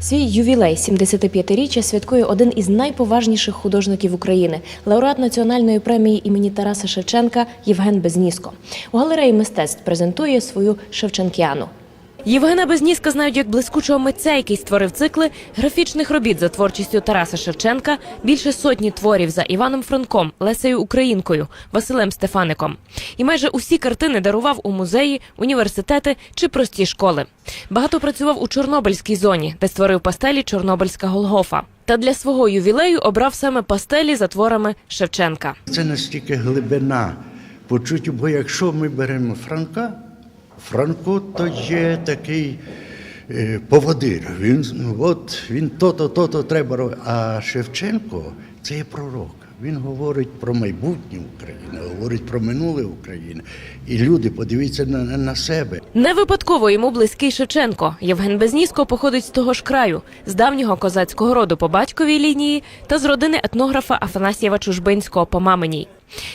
Свій ювілей 75-річчя святкує один із найповажніших художників України, лауреат національної премії імені Тараса Шевченка Євген Безніско. У галереї мистецтв презентує свою Шевченкіану. Євгена Безніска знають як блискучого митця, який створив цикли графічних робіт за творчістю Тараса Шевченка, більше сотні творів за Іваном Франком, Лесею Українкою, Василем Стефаником. І майже усі картини дарував у музеї, університети чи прості школи. Багато працював у Чорнобильській зоні, де створив пастелі Чорнобильська Голгофа. Та для свого ювілею обрав саме пастелі за творами Шевченка. Це настільки глибина почуття, бо якщо ми беремо Франка, Франко то є такий е, поводир. Він от він то-то, то-то треба робити. А Шевченко це є пророк. Він говорить про майбутнє України, говорить про минуле України. І люди, подивіться на, на себе. Не випадково йому близький Шевченко. Євген Безніско походить з того ж краю, з давнього козацького роду по батьковій лінії та з родини етнографа Афанасьєва Чужбинського по маминій.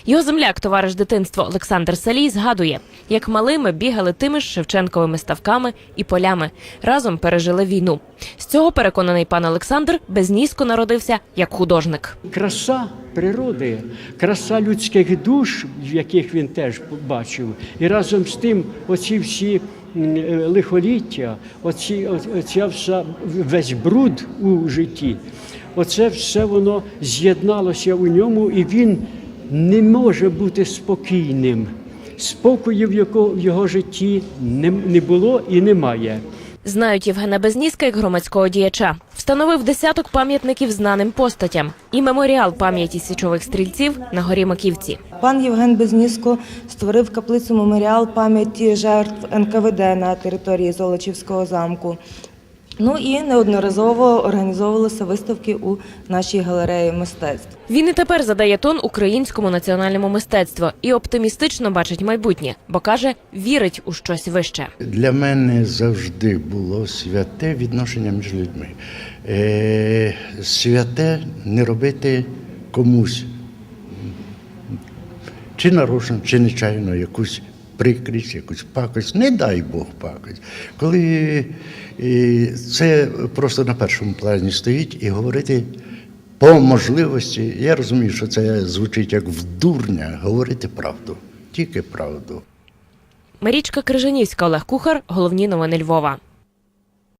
Його земляк, товариш дитинства Олександр Салій, згадує, як малими бігали тими ж Шевченковими ставками і полями. Разом пережили війну. З цього переконаний пан Олександр Безніско народився як художник. краса природи, краса людських душ, яких він теж бачив, і разом з тим оці всі е, лихоліття, оці, оця вся весь бруд у житті. Оце все воно з'єдналося у ньому, і він не може бути спокійним. Спокою в його, в його житті не, не було і немає. Знають Євгена Безніска як громадського діяча. Встановив десяток пам'ятників знаним постатям і меморіал пам'яті січових стрільців на горі Маківці. Пан Євген Безніско створив каплицю меморіал пам'яті жертв НКВД на території Золочівського замку. Ну і неодноразово організовувалися виставки у нашій галереї мистецтв. Він і тепер задає тон українському національному мистецтву і оптимістично бачить майбутнє, бо каже, вірить у щось вище. Для мене завжди було святе відношення між людьми. Е, святе не робити комусь чи нарочно, чи нечайно якусь прикрість, якусь пакость. Не дай Бог пакость. Коли це просто на першому плані стоїть і говорити по можливості, я розумію, що це звучить як вдурня, говорити правду, тільки правду. Марічка Крижанівська, Олег Кухар. Головні новини Львова.